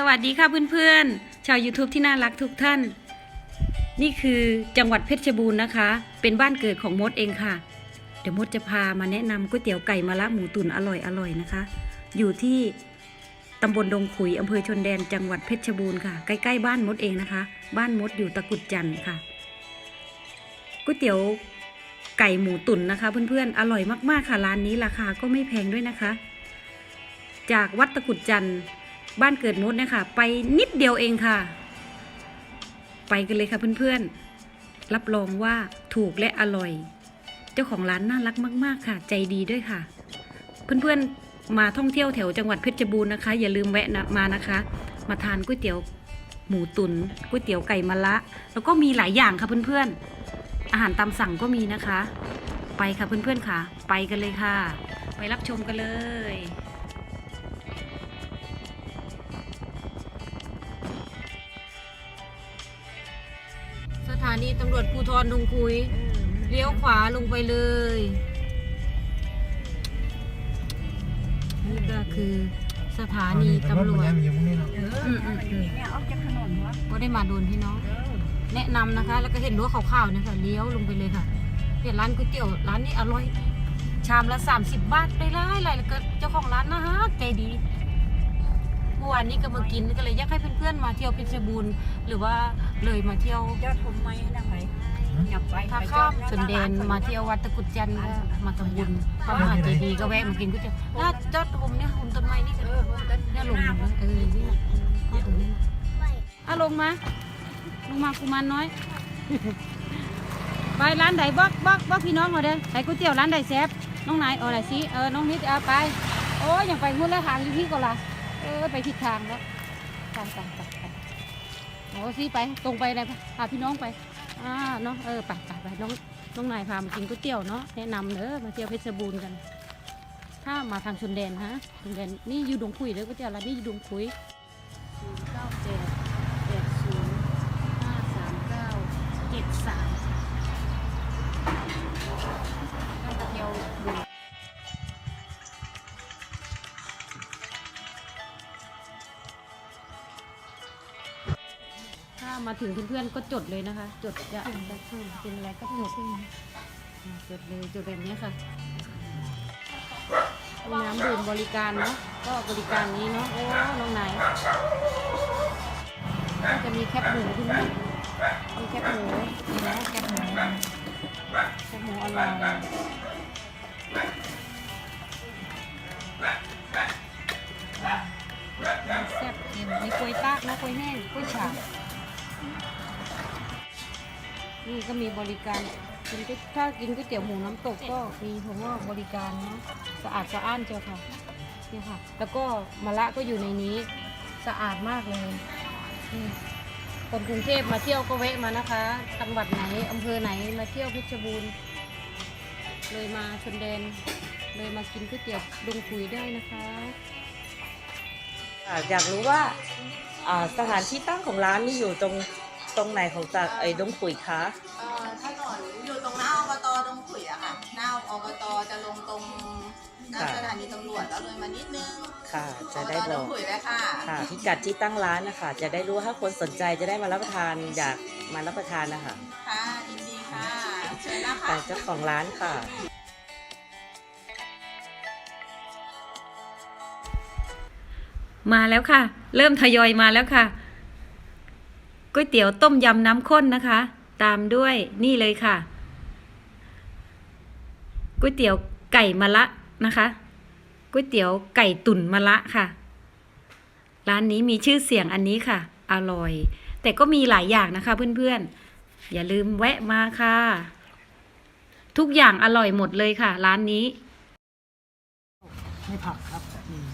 สวัสดีค่ะเพื่อนๆ ชาว YouTube ที่น่ารักทุกท่าน นี่คือจังหวัดเพชรบูรณ์นะคะ เป็นบ้านเกิดของมดเองค่ะ เดี๋ยวมดจะพามาแนะนำก๋วยเตี๋ยวไก่มะระหมูตุ๋นอร่อยๆนะคะ อยู่ที่ตำบลดงขุยอำเภอชนแดนจังหวัดเพชรบูรณ์ค่ะ ใกล้ๆบ้านมดเองนะคะ บ้านมดอยู่ตะกุดจันทร์ค่ะก๋วยเตี๋ยวไก่หมูตุ๋นนะคะ เพื่อนๆ อร่อยมากๆค่ะร้านนี้ราคาก็ไม่แพงด้วยนะคะ จากวัดตะกุดจันทร์ บ้านเกิดมดเนี่ยค่ะ ไปนิดเดียวเองค่ะ ไปกันเลยค่ะเพื่อนๆ รับรองว่าถูกและอร่อย เจ้าของร้านน่ารักมาก ๆ ค่ะ ใจดีด้วยค่ะ เพื่อนๆมาท่องเที่ยวแถวจังหวัดเพชรบูรณ์นะคะ อย่าลืมแวะนะมานะคะ มาทานก๋วยเตี๋ยวหมูตุน๋นก๋วยเตี๋ยวไก่มะละ แล้วก็มีหลายอย่างค่ะเพื่อนๆ อาหารตามสั่งก็มีนะคะ ไปค่ะเพื่อนๆค่ะ ไปกันเลยค่ะ ไปรับชมกันเลยานีตำรวจภูธรดงคุย เลี้ยวขวาลงไปเลย นี่ก็คือสถานีตำรวจอยู่ตรงนี้เนาะอืมอืมอืมเนี่ยออกจากถนนวะก็ได้มาโดนพี่น้อง แนะนำนะคะ แล้วก็เห็นรั้วขาวๆเนี่ยค่ะเลี้ยวลงไปเลยค่ะเห็นร้านก๋วยเตี๋ยวร้านนี้อร่อย ชามละ 30 บาทได้หลายหลายแล้วก็เจ้าของร้านนะฮะใจดี เมื่อวานนี้ก็มากินก็เลยอยากให้เพื่อนๆมาเที่ยวเพชรบูรณ์หรือว่าเลยมาเที่ยวยอดทมไม้นะไหมอยากไปถ้าข้ามชนแดนมาเที่ยววัดตะกรุดจันทร์ก็มาทำบุญพระมหาเจดีย์ก็แวะมากินก๋วยเตี๋ยวน่าจอดผมเนี่ยผมต้นไม้นี่ก็เออต้นเนี่ยลงมาแล้วเออนี่เอาตรงนี้อะลงมาลงมากุมารน้อยไปร้านไหนบอกบอกบอกพี่น้องเอาเด้อใส่ก๋วยเตี๋ยวร้านไหนแซ่บน้องไหนเอาไหนสิเออน้องนิดเอาไป โอ้ยยังไปงุ่นแล้วทางอยู่พี่ก็ละเออไปทิศทางแล้วไปไปไปโอ้สิไปตรงไปเลยพาพี่น้องไปอ่าเนาะเออไปไปไปน้องน้องนายพามากินก๋วยเตี๋ยวเนาะแนะนำเด้อมาเที่ยวเพชรบูรณ์กัน ถ้ามาทางชนแดนฮะชนแดนนี่อยู่ดงคุยเลยก๋วยเตี๋ยวร้านนี้อยู่ดงคุยศูนย์เก้าเจ็ดแปดศูนย์ห้าสามเก้าเจ็ดสาม มาถึงเพื่อนๆก็จดเลยนะคะ จดจะเพิ่มเป็นอะไรก็จดจดเลยจดแบบนี้ค่ะน้ำดื่มบริการเนาะก็บริการนี้เนาะโอ้น้องไหนก็จะมีแคบหมูที่นี่มีแคบหมูนี่นะแคบหมูแคบหมูอร่อยแซ่บเค็มมีกล้วยตากนะกล้วยแห้งกล้วยฉาบ นี่ก็มีบริการกินถ้ากินก๋วยเตี๋ยวหมูน้ำตกก็มีผมว่าบริการเนาะสะอาดสะอ้านเจ้าค่ะนี่ค่ะ แล้วก็มะระก็อยู่ในนี้สะอาดมากเลยคนกรุงเทพมาเที่ยวก็แวะมานะคะจังหวัดไหนอำเภอไหนมาเที่ยวเพชรบูรณ์เลยมาชนแดนเลยมากินก๋วยเตี๋ยวดงคุยได้นะคะอยากรู้ว่าอ่าสถานที่ตั้งของร้านนี่อยู่ตรง ตรงไหนของตาไอ้ดงขุยคะเอ่อถนนอยู่ตรงหน้าอบตตรงขุยอะค่ะ หน้าอบตจะลงตรงหน้าสถานีตำรวจแล้วเลยมานิดนึงค่ะ จะได้อบตบตรองกขุยเลยค่ะ ค่ะพิกัดที่ตั้งร้านนะคะจะได้รู้ว่าถ้าคนสนใจจะได้มารับประทานอยากมารับประทานนะคะค่ะยินดีค่ะ เชิญนะคะ แต่เจ้าของร้านค่ะ มาแล้วค่ะ เริ่มทยอยมาแล้วค่ะ ก๋วยเตี๋ยวต้มยำน้ำข้นนะคะ ตามด้วยนี่เลยค่ะก๋วยเตี๋ยวไก่มะละนะคะก๋วยเตี๋ยวไก่ตุ๋นมะละค่ะ ร้านนี้มีชื่อเสียงอันนี้ค่ะ อร่อย แต่ก็มีหลายอย่างนะคะเพื่อนๆ อย่าลืมแวะมาค่ะ ทุกอย่างอร่อยหมดเลยค่ะ ร้านนี้ไม่ผักครับอืม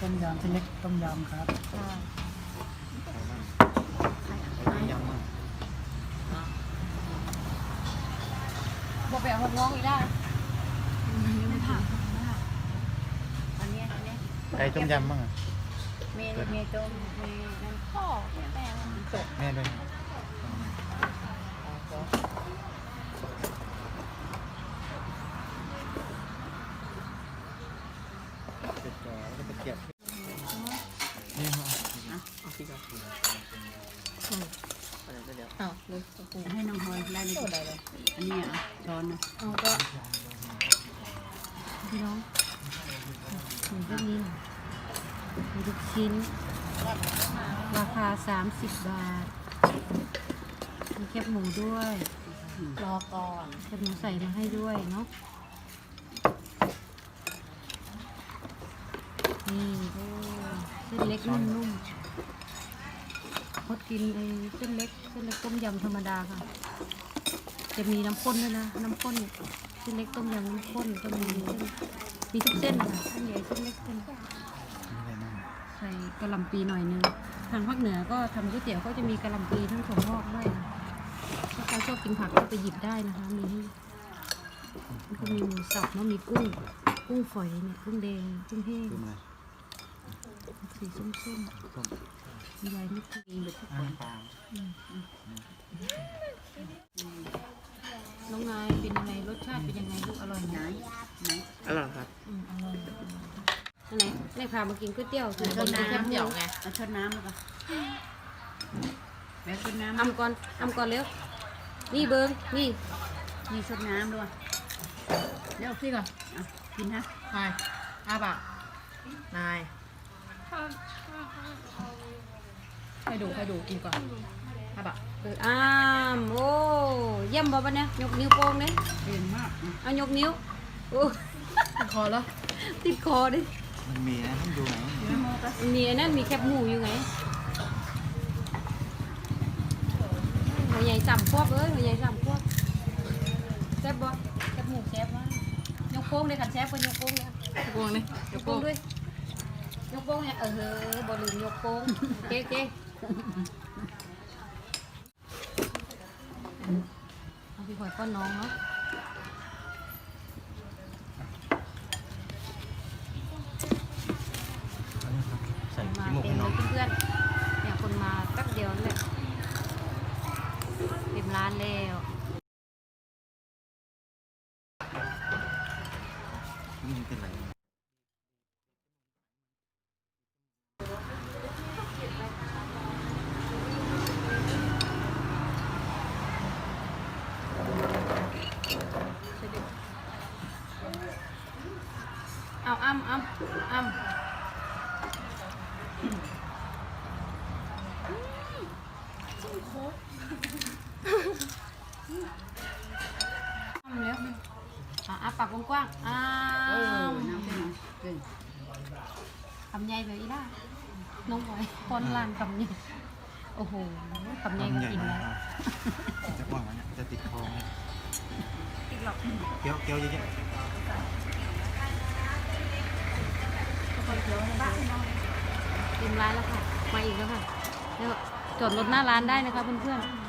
ต้มยำเส้นเล็กต้มยำครับ บอกไปเอาหกน้องอีกได้ไม่ผ่านอันนี้อันนี้ไก่ต้มยำบ้างอะเมนูเมนูเมนูพ่อแม่มันตก แม่ด้วย เสร็จก่อนแล้วก็ตะเกียบนี่ พี่ครับอันนี้เดี๋ยว อ้าวเลยโอ้โห ให้น้องพลอยไล่ในตัวใดเลยอันนี้อะช้อ นนะเอาก็พี่น้องหมูก็มีมีทุกชิ้น ราคา 30 บาท มีแคบหมูด้วยรอก่อนแคบหมูใส่มาให้ด้วยเนาะนี่เส้นเล็กนุ่มๆพดกินไอ้เส้นเล็ก เส้นเล็กต้มยำธรรมดาค่ะ จะมีน้ำข้นด้วยนะ น้ำข้นเส้นเล็กต้มยำน้ำข้นก็มีเส้นมีทุกเส้นค่ะเส้นใหญ่เส้นเล็กเส้นใส่กระหล่ำปีหน่อยนึงทางภาคเหนือก็ทำก๋วยเตี๋ยวก็จะมีกระหล่ำปีทั้งถั่วงอกด้วยนะถ้าใครชอบกินผักก็ไปหยิบได้นะคะมีให้ก็มีหมูสับเนาะมีกุ้ง กุ้งฝอยเนี่ยกุ้งแดงกุ้งแห้งสีส้มๆมีลายนิดนึงน้ องนายเป็นยังไงรสชาติเป็นยังไงลูกอร่อยไหมอร่อยครับอืมอร่อยอันไหนในพามากินก๋วยเตี๋ยวคือต้นน้ำเดี๋ยวไงเอาช้อนน้ำแล้วก็แม่ช้อนน้ำอำก่อนอำก่อนเร็วนี่เบิ้งนี่มีช้อนน้ำด้วยเดี๋ยวพี่ก่อนอะกินนะนายอาบะนายให้ดูให้ดูกินก่อนอาบะ เอออ้ามโอ้เยี่ยมบ่ปะเนี่ยยกนิ้วโป้งเนี่ยเก่งมากนะเอายกนิ้วโอ้คอแล้วติดคอดิมันมีนะต้องดูไหนมันมีไอ้นั่นมีแคบหมูอยู่ไงหัวใหญ่สามพวกเอ้ยหัวใหญ่สามพวกแซ่บบ่แคบหมูแซ่บมากยกโป้งเลยค่ะแซ่บก็ยกโป้งเลยยกวงนี่ยกโป้งด้วยยกโป้งเนี่ยเออเฮ้ยบอลลูนยกโป้งเก๊เก๊ เอาพี่หอยป้อนน้องเนาะ ใส่ มา ขี้มูก เต็ ให้ ม น้ เล อง ยเพื่อนๆเนี่ยคนมาแป๊บเดียวเลยเต็มร้านแล้ว มันเป็นไร เอาอ้ำอ้ำอ้ำ อ้ำเร็วอะอ้าปากกว้างๆอ้าเออวน้ำเป็นไงเก่งคำใหญ่เลยอีด้าน้องบอยป้อนลานคำใหญ่โอ้โหคำใหญ่มันก็ใหญ่กินมาแล้วกจะว่างแล้วเนี่ยจะติดคอเนี่ยติดหลอกเกี้ยวเกี้ยวเยอะเต็มร้านแล้วค่ะ มาอีกแล้วค่ะแล้ว จอดรถหน้าร้านได้นะคะเพื่อนๆ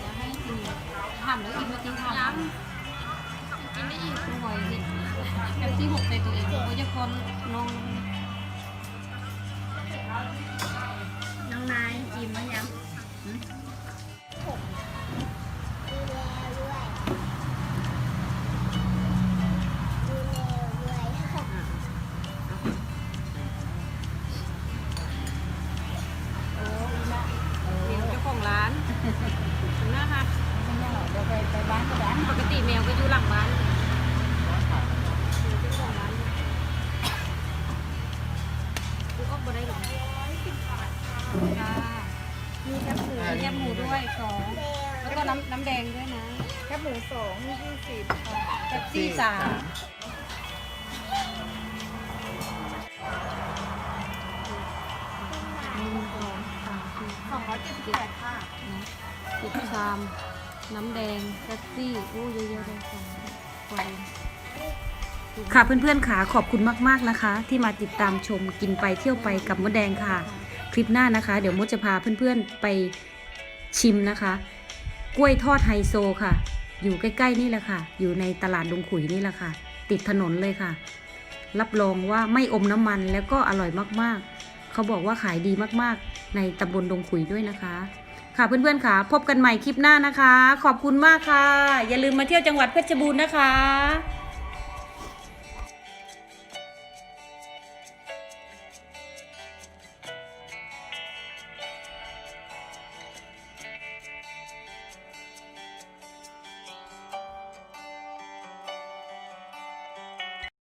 จะให้กินถามแล้วอีกมากินถามกินได้อีกสวยสิแบบที่หกในตัวเองว่าจะคนน้องน้องนายอิ่มมั้ยยัง สามหนึ่สามสองร้อยเจ็ดสิบแปดค่ะสิบชาม น้ำแดงแท็กซี่โอ้เยอะๆเลยค่ะค่ะเพื่อนๆค่ะขอบคุณมากๆนะคะ ที่มาติดตามชมกินไปเที่ยวไปกับมดแดงค่ะ คลิปหน้านะคะ เดี๋ยวมดจะพาเพื่อนๆไปชิมนะคะ กล้วยทอดไฮโซค่ะ อยู่ใกล้ๆนี่แหละค่ะ อยู่ในตลาดดงขุยนี่แหละค่ะ ติดถนนเลยค่ะ รับรองว่าไม่อมน้ำมันแล้วก็อร่อยมากๆ เขาบอกว่าขายดีมากๆ ในตำบลดงขุยด้วยนะคะ ค่ะเพื่อนๆค่ะ พบกันใหม่คลิปหน้านะคะ ขอบคุณมากค่ะ อย่าลืมมาเที่ยวจังหวัดเพชรบูรณ์นะคะ